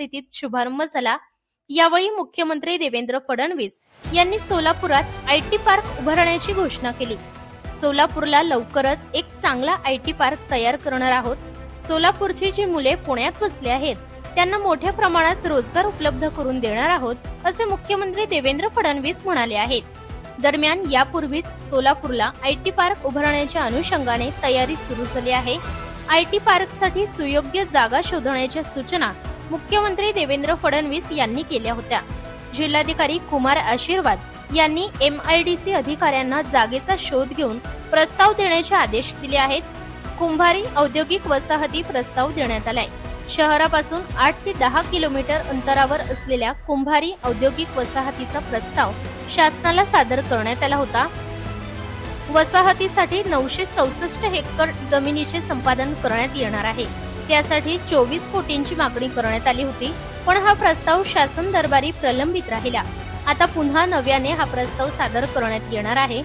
उपस्थितीत शुभारंभ झाला. यावेळी मुख्यमंत्री देवेंद्र फडणवीस यांनी सोलापुरात आय टी पार्क उभारण्याची घोषणा केली. सोलापूरला लवकरच एक चांगला आय टी पार्क तयार करणार आहोत. सोलापूरची जी मुले पुण्यात बसली आहेत त्यांना मोठ्या प्रमाणात रोजगार उपलब्ध करून देणार आहोत असे मुख्यमंत्री देवेंद्र फडणवीस म्हणाले आहेत. दरम्यान यापूर्वीच सोलापूरला आय टी पार्क उभारण्याच्या अनुषंगाने तयारी सुरू झाली आहे. आय टी पार्कसाठी सुयोग्य जागा शोधण्याच्या सूचना मुख्यमंत्री देवेंद्र फडणवीस यांनी केल्या होत्या. जिल्हाधिकारी कुमार आशीर्वाद यांनी एम आय डी सी अधिकाऱ्यांना जागेचा शोध घेऊन प्रस्ताव देण्याचे आदेश दिले आहेत. कुंभारी औद्योगिक वसाहती प्रस्ताव देण्यात आलाय. शहरापासून आठ ते दहा किलोमीटर अंतरावर असलेल्या कुंभारी औद्योगिक वसाहतीचा प्रस्ताव शासनाला सादर करण्यात आला होता. वसाहतीसाठी नऊशे चौसष्ट हेक्टर जमिनीचे संपादन करण्यात येणार आहे. त्यासाठी चोवीस कोटींची मागणी करण्यात आली होती पण हा प्रस्ताव शासन दरबारी प्रलंबित राहिला. आता पुन्हा नव्याने हा प्रस्ताव सादर करण्यात येणार आहे.